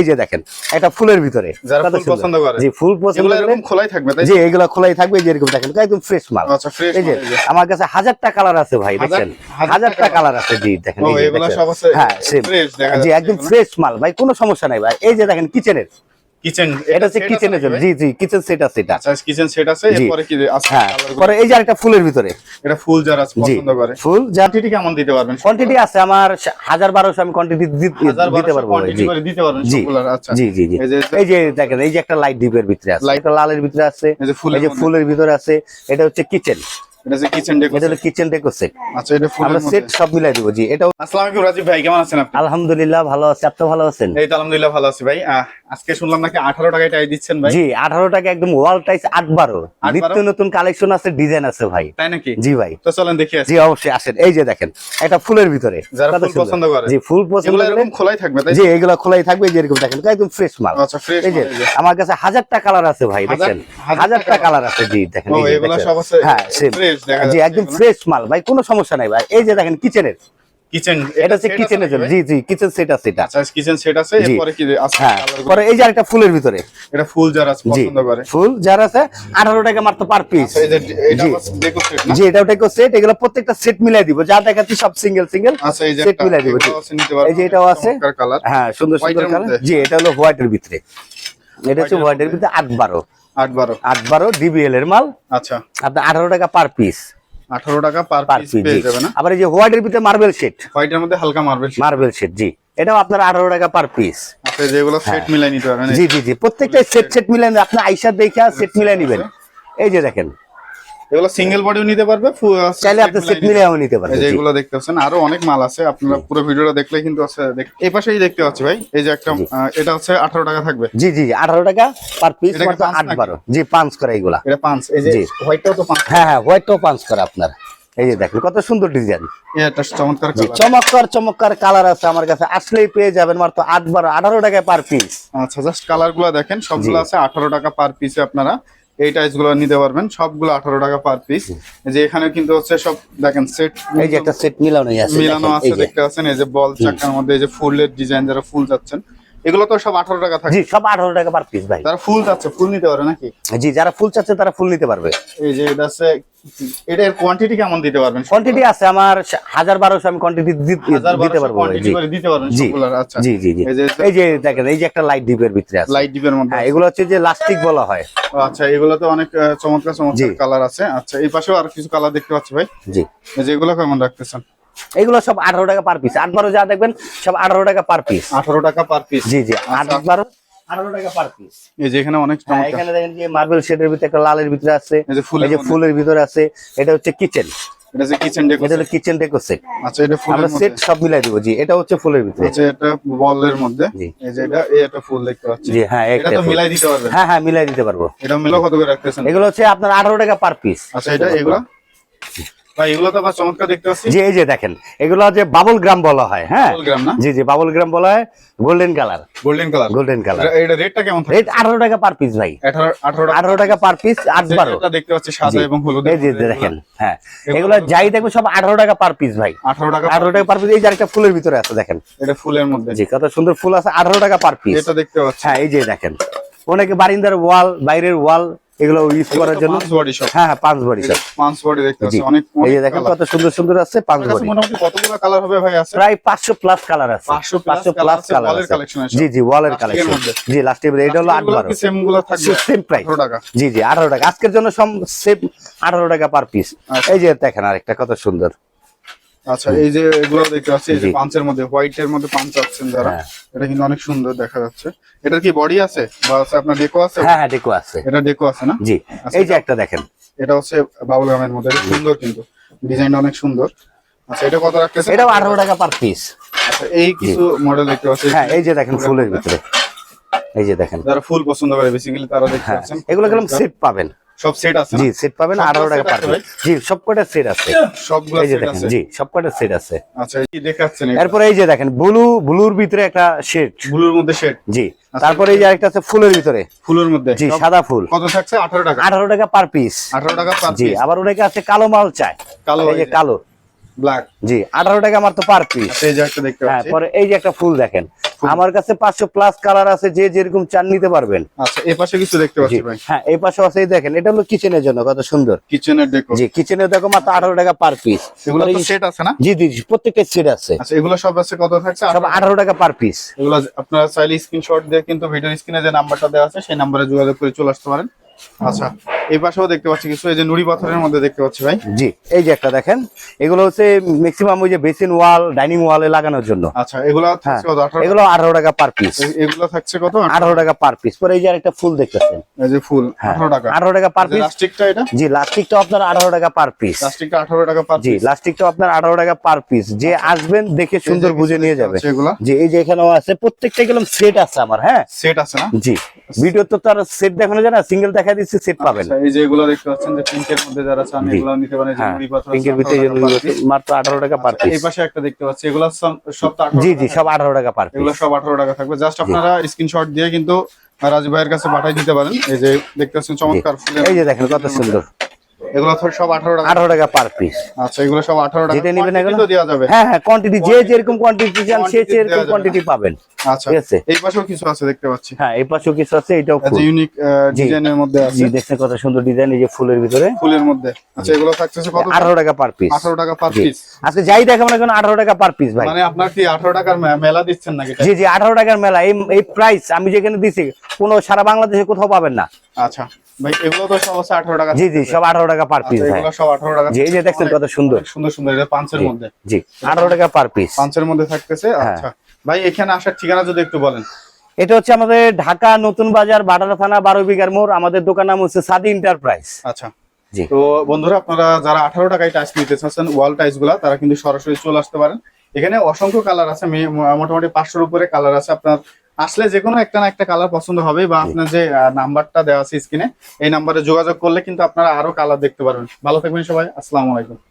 এই যে দেখেন এটা ফুলের ভিতরে। জি ফুল পছন্দ খোলাই থাকবে জি এগুলো খোলাই থাকবে যে এরকম দেখেন একদম ফ্রেশ মাল। আচ্ছা ফ্রেশ এই যে আমার কাছে হাজারটা কালার আছে ভাই দেখেন। হাজারটা কালার আছে জি দেখেন হ্যাঁ জি একদম ফ্রেশ মাল ভাই কোনো সমস্যা নাই ভাই। এই যে দেখেন কিচেনের কিচেন এটা হচ্ছে কিচেনের জন্য। জি জি কিচেন সেট আছে এটা। আচ্ছা কিচেন সেট আছে। এরপরে কি আছে হ্যাঁ পরে এই যে আরেকটা ফুলের ভিতরে। এটা ফুল যারা পছন্দ করে। ফুল কোয়ান্টিটি কেমন দিতে পারবেন? কোয়ান্টিটি আছে আমার হাজার বারোশো আমি কোয়ান্টিটি দিতে পারব কোয়ান্টিটি করে দিতে পারবেন সবগুলোর আচ্ছা। জি জি জি। এই যে দেখেন এই যে একটা লাইট ডিপের ভিতরে আছে। লালের ভিতরে আছে। এই যে ফুলের ভিতরে আছে। এটা হচ্ছে কিচেন এটা যে কিচেন ডেকো এটা হলো কিচেন ডেকো সেট আচ্ছা এটা ফুলের আমরা সেট সব মিলাই দিব জি। এটাও আসসালামু আলাইকুম রাজীব ভাই কেমন আছেন আপনি? আলহামদুলিল্লাহ ভালো আছে। আপনি ভালো আছেন? এই তো আলহামদুলিল্লাহ ভালো আছি ভাই। আজকে শুনলাম নাকি 18 টাকায় টাই দিচ্ছেন ভাই। জি আঠারো টাকা একদম ওয়াল টাইস আট বারো নিত্য নতুন কালেকশন আছে ডিজাইন আছে ভাই। তাই নাকি? জি ভাই। তো চলেন দেখি জি অবশ্যই আসেন। এই যে দেখেন এটা ফুলের ভিতরে। যারা ফুল পছন্দ করে। জি ফুল পছন্দ করে এরকম খোলাই থাকবে তাই জি এগুলো খোলাই থাকবে যে এরকম দেখেন একদম ফ্রেশ মাল। আচ্ছা ফ্রেশ এই যে আমার কাছে হাজারটা কালার আছে ভাই দেখছেন হাজারটা কালার আছে জি দেখেন ও এই যে এগুলো সব আছে হ্যাঁ। ফ্রেশ দেখা জি একদম ফ্রেশ মাল। ভাই কোনো সমস্যা নাই ভাই। এই যে দেখেন কিচেনের কিচেন এটা হচ্ছে কিচেনের জন্য। জি জি কিচেন সেট আছে এটা। আচ্ছা কিচেন সেট আছে এরপরে কি আছে হ্যাঁ পরে এই যে আরেকটা ফুলের ভিতরে। এটা ফুল যারা পছন্দ করে। ফুল যার আছে আঠারো টাকা মাত্র পার পিস আচ্ছা, এই যে এটা ডেকো সেট জি এটা ওটা সেট এগুলো প্রত্যেকটা সেট মিলাই দিব। যা দেখাচ্ছি সব সিঙ্গেল সিঙ্গেল আচ্ছা এই যে সেট মিলাই দিব। এই যে এটাও আছে। কালার হ্যাঁ সুন্দর সুন্দর White কালার জি এটা হলো হোয়াইটের ভিতরে। এটা হচ্ছে হোয়াইটের ভিতরে আট বারো। আট বারো আট বারো ডিবিএল এর মাল। আচ্ছা। আপনার আঠারো টাকা পার পিস আঠারো টাকা পার পিস পেয়ে আবার এই যে হোয়াইটের ভিতরে মার্বেল সেট হোয়াইটের মধ্যে হালকা মার্বেল মার্বেল জি। এটাও আপনার আঠারো টাকা পার পিস আচ্ছা যেগুলো সেট মিলাই নিতে পারবেন জি জি জি। প্রত্যেকটা সেট সেট মিলাই আপনি আইসা দেখে সেট মিলাই নেবেন। এই যে দেখেন এগুলো সিঙ্গেল বডিও নিতে পারবে চাইলে আপনি সেট মিলাইও নিতে পারবেন যে জি। দেখতে পাচ্ছেন আরও অনেক মাল আছে আপনারা পুরো ভিডিওটা দেখলে কিন্তু আছে এই পাশেই দেখতে পাচ্ছি ভাই এই যে একটা এটা হচ্ছে আঠারো টাকা থাকবে। জি জি আঠারো টাকা পার পিস মাত্র পাঁচ আট নাকি? বারো। জি পাঁচ করে এইগুলা। এটা পাঁচ এই যে। হোয়াইটটাও তো পাঁচ। হ্যাঁ হ্যাঁ হোয়াইটটাও পাঁচ করে আপনার। এই যে দেখেন কত সুন্দর ডিজাইন চমৎকার চমৎকার চমৎকার কালার আছে আমার কাছে। আসলেই পেয়ে যাবেন মাত্র আট বারো আঠারো টাকায় পার পিস আচ্ছা জাস্ট কালারগুলো দেখেন সবগুলো আছে আঠারো টাকা পার পিসে আপনারা। এই টাইসগুলো নিতে পারবেন। সবগুলো আঠারো টাকা পার পিস যে এখানে কিন্তু হচ্ছে সব দেখেন সেট এই যে একটা সেট মিলানো আছে মিলানো আছে দেখতে পাচ্ছেন? এই যে বল চাকার মধ্যে এই যে ফুলের ডিজাইন যারা ফুল যাচ্ছেন এগুলো তো সব আঠারো টাকা থাকে। জি সব আঠারো টাকা পার পিস ভাই। যারা ফুল যাচ্ছে ফুল নিতে পারে নাকি? জি যারা ফুল চাচ্ছে তারা ফুল নিতে পারবে। এই যে এটা আছে এটার কোয়ান্টিটি কেমন দিতে পারবেন? কোয়ান্টিটি আছে আমার হাজার বারোশো আমি কোয়ান্টিটি দিতে পারব কোয়ান্টিটি করে দিতে পারবেন সবগুলোর আচ্ছা। জি জি জি। এই যে দেখেন এই যে একটা লাইট ডিপের ভিতরে আছে। লাইট ডিপের মধ্যে হ্যাঁ এগুলো হচ্ছে যে লাস্টিক বলা হয়। আচ্ছা এগুলোতে অনেক চমৎকার চমৎকার কালার আছে। আচ্ছা এই পাশেও আর কিছু কালার দেখতে পাচ্ছি ভাই। জি। এই যে এগুলো কেমন রাখতেছেন? এগুলো সব আঠারো টাকা পার পিস আট বারো যা দেখবেন সব আঠারো টাকা পার পিস আঠারো টাকা পার পিস জি জি আট আচ্ছা। বারো আঠারো টাকা পার পিস এই যে এখানে অনেক হ্যাঁ, এখানে দেখেন যে মার্বেল শেডের ভিতরে একটা লালের ভিতরে আছে এই যে ফুলের ভিতরে আছে এটা হচ্ছে কিচেন এটা যে কিচেন ডেকো এটা হলো কিচেন ডেকো সেট আচ্ছা এটা ফুলের আমরা সেট সব মিলাই দিব। জি এটা হচ্ছে ফুলের ভিতরে। আচ্ছা এটা বলের মধ্যে। এই যে এটা এই একটা ফুল দেখতে পাচ্ছি। জি হ্যাঁ এটা তো মিলাই দিতে পারবেন। হ্যাঁ হ্যাঁ মিলাই দিতে পারব। এটা মিলাও কত করে রাখতেছেন? এগুলো হচ্ছে আপনার আঠারো টাকা পার পিস আচ্ছা এটা এগুলো ভাই এগুলো তো আবার চমৎকার দেখতে পাচ্ছি জি এই যে দেখেন এগুলো যে বাবল গ্রাম বলা হয় হ্যাঁ? জি জি বাবল গ্রাম বলা হয় golden colour. Golden colour. Golden colour. এটা রেটটা কেমন রেট আঠারো টাকা পার পিস ভাই। টাকা পার পিস এটা দেখতে পাচ্ছি সাদা এবং হলুদ এই যে দেখেন হ্যাঁ। এগুলো যাই দেখবে সব আঠারো টাকা পার পিস ভাই। আঠারো টাকা আঠারো টাকা পার পিস এই যে একটা ফুলের ভিতরে আছে দেখেন। এটা ফুলের মধ্যে। জি কত সুন্দর ফুল আছে আঠারো টাকা পার পিস। এটা দেখতে পাচ্ছি। হ্যাঁ এই যে দেখেন। অনেকে বারিন্দার ওয়াল বাইরের ওয়াল এগুলো ইউজ করার জন্য। হ্যাঁ হ্যাঁ পাঁচ বড়ি সব পাঁচ বডি দেখতে পাচ্ছি অনেক এই যে দেখেন কত সুন্দর সুন্দর আছে পাঁচ বড়ি মোটামুটি কতগুলো কালার হবে ভাই আছে? প্রায় পাঁচশো প্লাস কালার আছে। 500 plus পাঁচশো colour প্লাস কালার আছে। জি জি ওয়ালের কালেকশন মধ্যে। জি লাস্টে এটা হলো সেমগুলো থাকবে। সেম প্রাইস 18 টাকা। জি জি আঠারো টাকা। আজকের জন্য সেম আঠারো টাকা পার পিস আচ্ছা। এই যে দেখেন আরেকটা কত সুন্দর। আচ্ছা এই যে এগুলো দেখতে পাচ্ছি এই যে জি। পাঁচের মধ্যে হোয়াইট এর মধ্যে পাঁচ আছেন যারা। হ্যাঁ। এটা কিন্তু অনেক সুন্দর দেখা যাচ্ছে। এটার কি বডি আছে? বা হচ্ছে আপনার ডেকো আছে? হ্যাঁ হ্যাঁ দেখো আছে। এটা ডেকো আছে না? জি। আচ্ছা, এই যে একটা দেখেন। এটা হচ্ছে বাবুল গামের মধ্যে। সুন্দর কিন্তু। ডিজাইনটা অনেক সুন্দর। আচ্ছা এটা কত রাখতেছে এটাও আঠারো টাকা পার পিস আচ্ছা এই কিছু মডেল দেখতে পাচ্ছি। হ্যাঁ এই যে দেখেন ফুলের ভিতরে। এই যে দেখেন। যারা ফুল পছন্দ করে বেসিক্যালি তারা দেখতে হ্যাঁ। পাচ্ছেন। এগুলো গেলাম সেট পাবেন? সব সেট আছে জি সেট পাবেন সবগুলো আঠারো টাকা পার জি সবকটা সেট আছে। সবগুলো সেট আছে। জি সবকটা সেট আছে। আচ্ছা এই দেখাচ্ছেন এরপরে এই যে দেখেন ব্লু ব্লুর ভিতরে একটা শেড ব্লুর মধ্যে শেড জি তারপরে এই যে আরেকটা আছে ফুলের ভিতরে। ফুলের মধ্যে। জি সাদা ফুল। কত থাকছে? 18 টাকা। আঠারো টাকা পার পিস 18 টাকা পার জি আবার অনেকে আছে কালো মাল চায়। কালো এই যে কালো। ব্ল্যাক জি আঠারো টাকা আমার তো পার পিস এই যে একটা দেখতে হ্যাঁ পরে এই যে একটা ফুল দেখেন। আমার কাছে পাঁচশো প্লাস কালার আছে যে যেরকম চান নিতে পারবেন। আচ্ছা এই পাশে কিছু দেখতে পাচ্ছি ভাই। হ্যাঁ এই পাশে আছে দেখেন এটা হলো কিচেনের জন্য কত সুন্দর। কিচেনের ডেকো জি কিচেনের দেখো মাত্র আঠারো টাকা পার পিস এগুলো তো সেট আছে না? জি জি জি, প্রত্যেকটা সেট আছে। আচ্ছা এগুলো সব আছে কত থাকছে? সব আঠারো। টাকা পার পিস এগুলো আপনারা চাইলে স্ক্রিনশট দিয়ে কিন্তু ভিডিও স্ক্রিনে যে নাম্বারটা দেওয়া আছে সেই নাম্বারে যোগাযোগ করে চলে আসতে পারেন। আচ্ছা এই পাশেও দেখতে পাচ্ছি কিছু এই যে নুড়ি পাথরের মধ্যে দেখতে পাচ্ছি ভাই। জি এই যে একটা দেখেন এগুলো হচ্ছে ম্যাক্সিমাম ওই যে বেসিন ওয়াল ডাইনিং ওয়ালে লাগানোর জন্য। আচ্ছা এগুলো হ্যাঁ থাকছে কত এগুলো আঠারো টাকা পার পিস এগুলো থাকছে কত? আঠারো টাকা পার পিস পরে এই যে আরেকটা ফুল দেখতেছেন। এই যে ফুল হ্যাঁ আঠারো টাকা। আঠারো টাকা পার পিস লাস্টিকটা এটা? জি লাস্টিকটা আপনার আঠারো টাকা পার পিস লাস্টিকটা আঠারো টাকা পার জি লাস্টিকটা আপনার আঠারো টাকা পার পিস যে আসবেন দেখে সুন্দর বুঝে নিয়ে যাবে। এগুলো। জি এই যে এখানেও আছে প্রত্যেকটা গেলাম সেট আছে আমার হ্যাঁ। সেট আছে না? জি ভিডিও তো তার সেট দেখানো যায় না সিঙ্গেল দেখা দিচ্ছে সেট পাবেন। আচ্ছা, এই যে এগুলো দেখতে পাচ্ছেন যে পিঙ্কের মধ্যে যারা চান। এগুলো নিতে পারেন যে হ্যাঁ পাথর পিঙ্কের ভিতরে। মাত্র আঠারো টাকা পার আচ্ছা, এই পাশে একটা দেখতে পাচ্ছি এগুলো সব- সব তো 18 জি জি সব আঠারো টাকা পার এগুলো সব আঠারো টাকা থাকবে। জাস্ট আপনারা স্ক্রিনশট দিয়ে কিন্তু রাজু ভাইয়ের কাছে পাঠাই দিতে পারেন। এই যে দেখতে পাচ্ছেন চমৎকার এই যে দেখেন কত সুন্দর। এগুলো তো সব আঠারো টাকা। আঠারো টাকা পার পিস আচ্ছা এগুলো সব আঠারো টাকা। যেটা নেবেন এগুলো? দেওয়া যাবে। হ্যাঁ হ্যাঁ কোয়ান্টিটি যে যেরকম কোয়ান্টিটি চান সে সেরকম কোয়ান্টিটি পাবেন। আচ্ছা ঠিক আছে। এই পাশেও কিছু আছে দেখতে পাচ্ছি। হ্যাঁ এই পাশেও কিছু আছে এটাও যে ইউনিক ডিজাইনের মধ্যে আছে। জি দেখছেন কত সুন্দর ডিজাইন এই যে ফুলের ভিতরে। ফুলের মধ্যে। আচ্ছা এগুলো কত? টাকা পার পিস আঠারো টাকা পার জি। পিস আজকে যাই দেখাবো না কেন আঠারো টাকা পার পিস ভাই। মানে আপনার কি আঠারো টাকার মেলা দিচ্ছেন নাকি? জি জি আঠারো টাকার মেলা। এই এই প্রাইস আমি যেখানে দিছি কোনো সারা বাংলাদেশে কোথাও পাবেন না। আচ্ছা। ভাই এগুলো তো সব আছে আঠারো টাকা জি জি সব আঠারো টাকা পার পিস এগুলো সব আঠারো টাকা জি, এই যে দেখছেন কত সুন্দর। সুন্দর সুন্দর এটা পাঁচের মধ্যে। জি টাকা পার পিস পাঁচের মধ্যে থাকতেছে হ্যাঁ। আচ্ছা। ভাই এখানে আসার ঠিকানা যদি একটু বলেন। এটা হচ্ছে আমাদের ঢাকা নতুন বাজার বাটারা থানা বারো বিঘার মোড়। আমাদের দোকান নাম হচ্ছে সাদি এন্টারপ্রাইজ আচ্ছা। তো বন্ধুরা আপনারা যারা আঠারো টাকায় টাইস নিতে চাচ্ছেন ওয়াল টাইসগুলা তারা কিন্তু সরাসরি চলে আসতে পারেন। এখানে অসংখ্য কালার আছে মোটামুটি পাঁচশোর উপরে কালার আছে। আপনার আসলে যে কোনো একটা না একটা কালার পছন্দ হবে বা আপনার যে নাম্বারটা দেওয়া আছে স্ক্রিনে এই নাম্বারে যোগাযোগ করলে কিন্তু আপনারা আরও কালার দেখতে পারবেন। ভালো থাকবেন সবাই আসসালামু আলাইকুম।